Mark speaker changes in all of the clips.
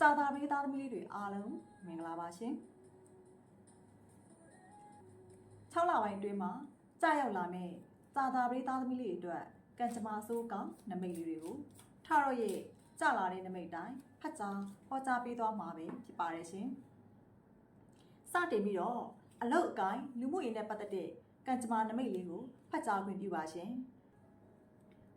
Speaker 1: ကြာသာပေးသားသမီးလေးတွေအားလုံးမင်္ဂလာပါရှင်6လပိုင်းအတွင်းမှာကြာရောက်လာမယ့်ကြာသာပေးသားသမီးလေးတွေအတွက်ကံကြမ္မာဆိုးကောင်းနမိတ်လေးတွေကိုထရော့ရဲ့ကြာလာတဲ့နမိတ်တိုင်းဖတ်ကြားဟောကြားပေးသွားမှာပဲဖြစ်ပါတယ်ရှင်စတင်ပြီးတော့အလုတ်အကိုင်းလူမှုရေးနဲ့ပတ်သက်တဲ့ကံကြမ္မာနမိတ်လေးကိုဖတ်ကြားခွင့်ပြုပါရှင်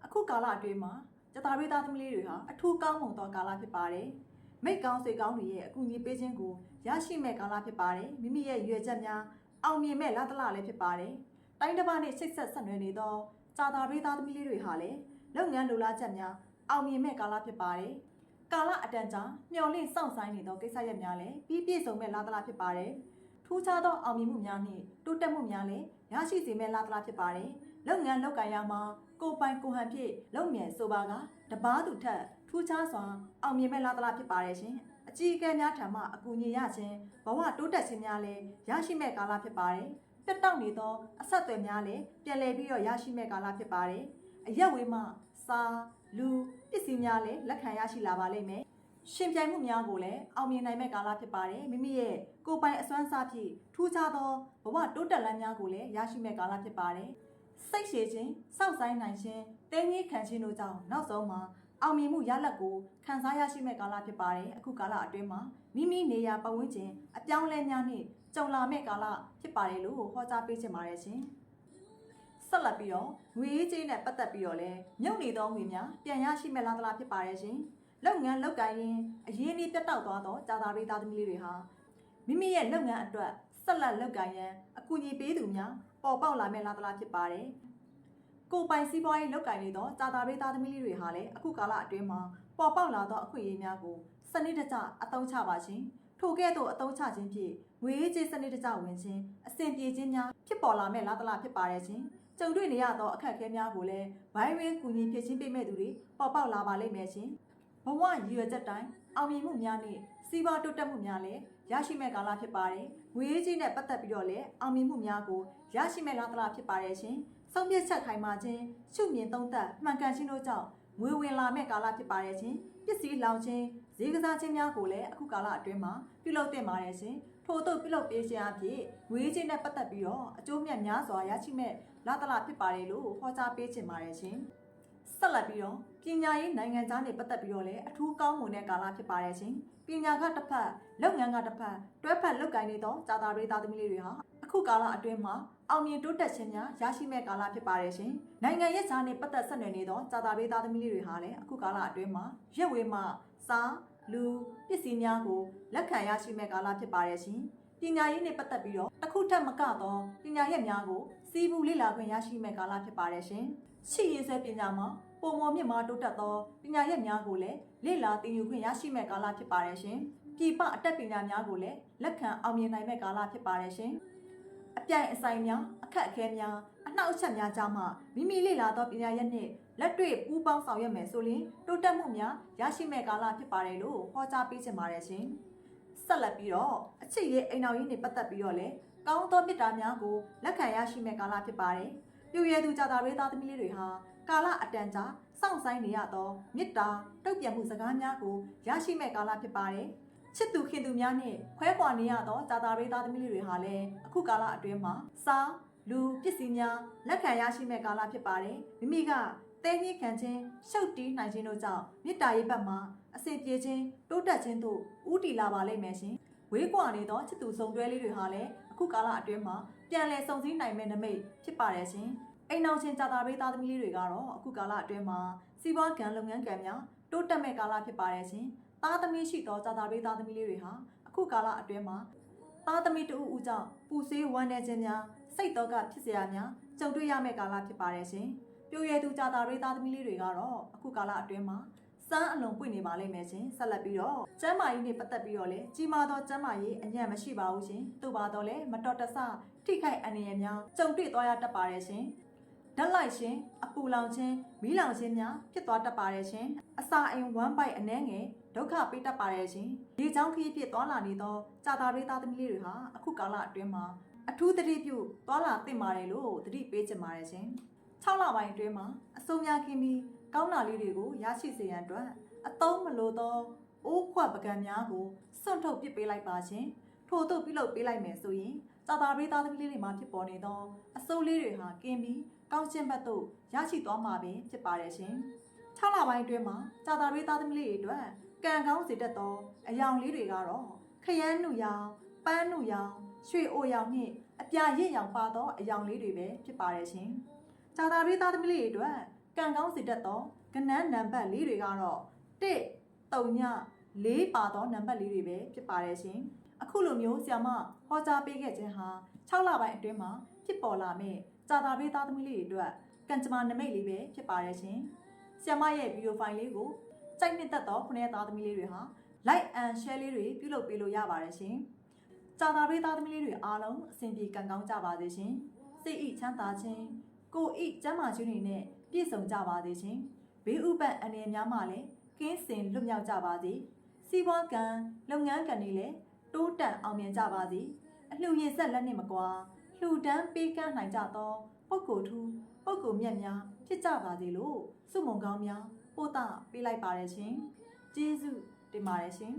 Speaker 1: အခုကာလအတွင်းမှာကြတာရေးသားသမီးလေးတွေဟာအထူးကောင်းမွန်သောကာလဖြစ်ပါတယ်။ မိတ်ကောင်းဆွေကောင်းတွေရဲ့အကူအညီပေးခြင်းကိုရရှိမဲ့ကာလဖြစ်ပါတယ်။မိမိရဲ့ရွယ်ချက်များအောင်မြင်မဲ့လာတလလည်းဖြစ်ပါတယ်။တိုင်းတစ်ပါးနဲ့ချိတ်ဆက်ဆက်နွယ်နေသောကြာတာရေးသားသမီးလေးတွေဟာလည်းလုပ်ငန်းလိုလားချက်များအောင်မြင်မဲ့ကာလဖြစ်ပါတယ်။ကာလအတန်ကြာမျော်လင့်စောင့်ဆိုင်နေသောကိစ္စရပ်များလည်းပြီးပြည့်စုံမဲ့လာတလဖြစ်ပါတယ်။ထူးခြားသောအောင်မြင်မှုများနှင့်တိုးတက်မှုများလည်းရရှိစေမဲ့လာတလဖြစ်ပါတယ်။လုပ်ငန်းလုပ်ကိုင်ရာမှာကိုယ်ပိုင်ကိုယ်ဟန်ဖြင့်လုပ်မြန်ဆိုပါကတပားသူထက် ထူးခြားစွာအောင်မြင်မဲ့လာတလားဖြစ်ပါတယ်ရှင်။အကြီးအကဲများထံမှအကူအညီရခြင်းဘဝတိုးတက်ခြင်းများလည်းရရှိမဲ့ကာလဖြစ်ပါတယ်။တက်တောက်နေသောအဆက်အသွယ်များလည်းပြန်လည်ပြီးတော့ရရှိမဲ့ကာလဖြစ်ပါတယ်။အရက်ဝေးမှစာလူပစ္စည်းများလည်းလက်ခံရရှိလာပါလိမ့်မယ်။ရှင်ပြိုင်မှုများကိုလည်းအောင်မြင်နိုင်မဲ့ကာလဖြစ်ပါတယ်မိမိရဲ့ကိုယ်ပိုင်အစွမ်းစားဖြင့်ထူးခြားသောဘဝတိုးတက်လမ်းများကိုလည်းရရှိမဲ့ကာလဖြစ်ပါတယ်စိတ်ရှည်ခြင်းစောင့်ဆိုင်နိုင်ခြင်းတင်းကြီးခံခြင်းတို့ကြောင့်နောက်ဆုံးမှာ အောင်မြင်မှုရလဒ်ကိုခံစားရရှိမဲ့ကာလဖြစ်ပါတယ်အခုကာလအတွင်းမှာမိမိနေရာပတ်ဝန်းကျင်အပြောင်းအလဲများနှင့်ကြုံလာမဲ့ကာလဖြစ်ပါတယ်လို့ဟောကြားပေးချင်ပါတယ်ရှင်ဆက်လက်ပြီးတော့ငွေရေးကြေးနဲ့ပတ်သက်ပြီးတော့လည်းမြုပ်နေသောငွေများပြန်ရရှိမဲ့လားသလားဖြစ်ပါတယ်ရှင်လုပ်ငန်းလုပ်ကိုင်ရင်အရင်းအနှီးပြတ်တောက်သွားသောကြာသာပေးသားသမီးလေးတွေဟာမိမိရဲ့လုပ်ငန်းအတွက်ဆက်လက်လုပ်ကိုင်ရန်အကူအညီပေးသူများပေါ်ပေါက်လာမဲ့လားသလားဖြစ်ပါတယ် ကိုယ်ပိုင်စီးပွားရေးလုပ်ကိုင်နေသောကြာသာပေးသားသမီးလေးတွေဟာလည်းအခုကာလအတွင်းမှာပေါ်ပေါက်လာသောအခွင့်အရေးများကိုစနစ်တကျအသုံးချပါခြင်းထိုကဲ့သို့အသုံးချခြင်းဖြင့်ငွေရေးကြေးစနစ်တကျဝင်ခြင်းအဆင်ပြေခြင်းများဖြစ်ပေါ်လာမဲ့လားသလားဖြစ်ပါတယ်ရှင်ကြုံတွေ့နေရသောအခက်အခဲများကိုလည်းဘိုင်းရင်းကူညီဖြည့်ချင်းပေးမဲ့သူတွေပေါ်ပေါက်လာပါလိမ့်မယ်ရှင်ဘဝရည်ရွယ်ချက်တိုင်းအောင်မြင်မှုများနဲ့စီးပွားတိုးတက်မှုများလည်း ရရှိမဲ့ကာလဖြစ်ပါတယ်။ငွေရေးကြီးနဲ့ပတ်သက်ပြီးတော့လည်းအောင်မြင်မှုများကိုရရှိမဲ့လားသလားဖြစ်ပါတယ်ရှင်။ဆုံးဖြတ်ချက်ခိုင်မာခြင်းရှုမြင်သုံးသပ်မှန်ကန်ခြင်းတို့ကြောင့်ငွေဝင်လာမဲ့ကာလဖြစ်ပါတယ်ရှင်။ပစ္စည်းလောင်ခြင်းဈေးကစားခြင်းများကိုလည်းအခုကာလအတွင်းမှာပြုလုပ်တင်ပါတယ်ရှင်။ထို့သို့ပြုလုပ်ပေးခြင်းအဖြစ်ငွေကြီးနဲ့ပတ်သက်ပြီးတော့အကျိုးမြတ်များစွာရရှိမဲ့လားသလားဖြစ်ပါတယ်လို့ဟောကြားပေးခြင်းပါတယ်ရှင်။ ဆက်လက်ပြီးတော့ပညာရေးနိုင်ငံသားတွေပတ်သက်ပြီးတော့လည်းအထူးကောင်းမွန်တဲ့ကာလဖြစ်ပါတယ်ရှင်။ပညာကတစ်ဖက်လုပ်ငန်းကတစ်ဖက်တွဲဖက်လုပ်ကိုင်နေသောဂျာတာရေးသားသမီးလေးတွေဟာအခုကာလအတွင်းမှာအောင်မြင်တိုးတက်ခြင်းများရရှိမဲ့ကာလဖြစ်ပါတယ်ရှင်။နိုင်ငံရဲ့ဈာနဲ့ပတ်သက်ဆက်နွယ်နေသောဂျာတာရေးသားသမီးလေးတွေဟာလည်းအခုကာလအတွင်းမှာရက်ဝေးမှစားလူပစ္စည်းများကိုလက်ခံရရှိမဲ့ကာလဖြစ်ပါတယ်ရှင်။ပညာရေးနဲ့ပတ်သက်ပြီးတော့တစ်ခုထက်မကသောပညာရပ်များကိုစီးပူလေ့လာခွင့်ရရှိမဲ့ကာလဖြစ်ပါတယ်ရှင်။ ရှိရေးဆွဲပညာမှာပုံမော်မြင့်မာတိုးတက်သောပညာရပ်များကိုလည်းလေ့လာသင်ယူခွင့်ရရှိမဲ့ကာလဖြစ်ပါတယ်ရှင်။ပြည်ပအတတ်ပညာများကိုလည်းလက်ခံအောင်မြင်နိုင်မဲ့ကာလဖြစ်ပါတယ်ရှင်။အပြိုင်အဆိုင်များအခက်အခဲများအနှောက်အယှက်များကြားမှမိမိလေ့လာသောပညာရပ်နှင့်လက်တွေ့ပူးပေါင်းဆောင်ရွက်မယ်ဆိုရင်တိုးတက်မှုများရရှိမဲ့ကာလဖြစ်ပါတယ်လို့ဟောကြားပေးချင်ပါတယ်ရှင်။ဆက်လက်ပြီးတော့အချစ်ရဲ့အိမ်တော်ရေးနဲ့ပတ်သက်ပြီးတော့လည်းကောင်းသောမေတ္တာများကိုလက်ခံရရှိမဲ့ကာလဖြစ်ပါတယ်။ ပြည့်ရသူကြတာရေးသားသမီးလေးတွေဟာကာလအတန်ကြာစောင့်ဆိုင်နေရသောမေတ္တာတုတ်ပြန်မှုစကားများကိုရရှိမဲ့ကာလဖြစ်ပါတယ်။ချစ်သူခင်သူများနဲ့ခွဲခွာနေရသောဂျာတာရေးသားသမီးလေးတွေဟာလည်းအခုကာလအတွင်းမှာစားလူပစ္စည်းများလက်ခံရရှိမဲ့ကာလဖြစ်ပါတယ်။မိမိကတဲကြီးခံခြင်းရှုပ်တီးနိုင်ခြင်းတို့ကြောင့်မေတ္တာရေးဘက်မှာအစဉ်ပြေခြင်းတိုးတက်ခြင်းတို့ဥတီလာပါလိမ့်မယ်ရှင်။ဝေးကွာနေသောချစ်သူစုံတွဲလေးတွေဟာလည်းအခုကာလအတွင်းမှာ ပြန်လည်စုံစည်းနိုင်မယ့်နမိတ်ဖြစ်ပါတယ်ရှင်။အိမ်အောင်ရှင်ကြာတာပေးသားသမီးလေးတွေကတော့အခုကာလအတွင်းမှာစီးပွားကံလုပ်ငန်းကံများတိုးတက်မဲ့ကာလဖြစ်ပါတယ်ရှင်။သားသမီးရှိသောကြာတာပေးသားသမီးလေးတွေဟာအခုကာလအတွင်းမှာသားသမီးတူဦးကြောင့်ပူဆေးဝမ်းနည်းခြင်းများစိတ်တော့ကဖြစ်စရာများကြုံတွေ့ရမယ့်ကာလဖြစ်ပါတယ်ရှင်။ပြိုရည်သူကြာတာပေးသားသမီးလေးတွေကတော့အခုကာလအတွင်းမှာ စမ်းအလုံးပွင့်နေပါလိမ့်မယ်ရှင်ဆက်လက်ပြီးတော့ကျမ်းမာရေးနဲ့ပတ်သက်ပြီးတော့လေကြီးမားသောကျမ်းမာရေးအညံ့မရှိပါဘူးရှင်သို့ပါတော့လေမတော်တဆထိခိုက်အန္တရာယ်များကြုံတွေ့သွားရတတ်ပါတယ်ရှင်ဓာတ်လိုက်ရှင်အပူလောင်ခြင်းမီးလောင်ခြင်းများဖြစ်သွားတတ်ပါတယ်ရှင်အစာအိမ်ဝမ်းပိုက်အနှဲငယ်ဒုက္ခပေးတတ်ပါတယ်ရှင်ဒီကြောင့်ခရီးဖြစ်သွားလာနေသောကြာတာရေးသားသမီးလေးတွေဟာအခုကာလအတွင်းမှာအထူးသတိပြုသွားလာသင့်ပါတယ်လို့သတိပေးချင်ပါတယ်ရှင်6လပိုင်းအတွင်းမှာအစိုးရခင်ပြီး ကောင်းတာလေးတွေကိုရရှိစေရန်အတွက်အသုံးမလိုသောအိုးခွက်ပကံများကိုစွန့်ထုတ်ပစ်ပေးလိုက်ပါရှင်ထို့သို့ပြုလုပ်ပေးလိုက်မယ်ဆိုရင်စာသားပေးသားသမီးလေးတွေမှာဖြစ်ပေါ်နေသောအစိုးလေးတွေဟာကင်းပြီးကောင်းကျင့်ဘက်သို့ရရှိသွားမှာပင်ဖြစ်ပါတယ်ရှင်6လပိုင်းအတွင်းမှာစာသားပေးသားသမီးလေးတွေအတွက်ကံကောင်းစေတတ်သောအယောင်လေးတွေကတော့ခရမ်းနုရောင်ပန်းနုရောင်ရွှေအိုရောင်နှင့်အပြာရစ်ရောင်ပါသောအယောင်လေးတွေပဲဖြစ်ပါတယ်ရှင်စာသားပေးသားသမီးလေးတွေအတွက် ကံကောင်းစေတတ်သောကဏ္ဍနံပါတ်လေးတွေကတော့1 3ည4ပါသောနံပါတ်လေးတွေပဲဖြစ်ပါတယ်ရှင်အခုလိုမျိုးဆ iam ဟောကြားပေးခဲ့ခြင်းဟာ6လပိုင်းအတွင်းမှာဖြစ်ပေါ်လာမယ့်စာသားပေးသားသမီးလေးတွေအတွက်ကံကြမ္မာနမိတ်လေးပဲဖြစ်ပါတယ်ရှင်ဆ iam ရဲ့ဗီဒီယိုဖိုင်လေးကိုကြိုက်နှစ်သက်သောခုနှစ်သားသမီးလေးတွေဟာ like and share လေးတွေပြုလုပ်ပေးလို့ရပါတယ်ရှင်စာသားပေးသားသမီးလေးတွေအားလုံးအဆင်ပြေကံကောင်းကြပါစေရှင်စိတ်ဤချမ်းသာခြင်းကိုယ်ဤကျမ်းမာခြင်းတွေနဲ့ ပြည့်စုံကြပါစေရှင်ဘေးဥပတ်အနေများမှလည်းကင်းစင်လွတ်မြောက်ကြပါစေစီးပွားကံလုပ်ငန်းကံတွေလည်းတိုးတက်အောင်မြင်ကြပါစေအလှူရည်ဆက်လက်နှင့်မကွာလှူဒန်းပေးကမ်းနိုင်ကြသောပုဂ္ဂိုလ်ထူးပုဂ္ဂိုလ်မြတ်များဖြစ်ကြပါစေလို့စုမုံကောင်းများပို့တာပေးလိုက်ပါရရှင်ကျေးဇူးတင်ပါတယ်ရှင်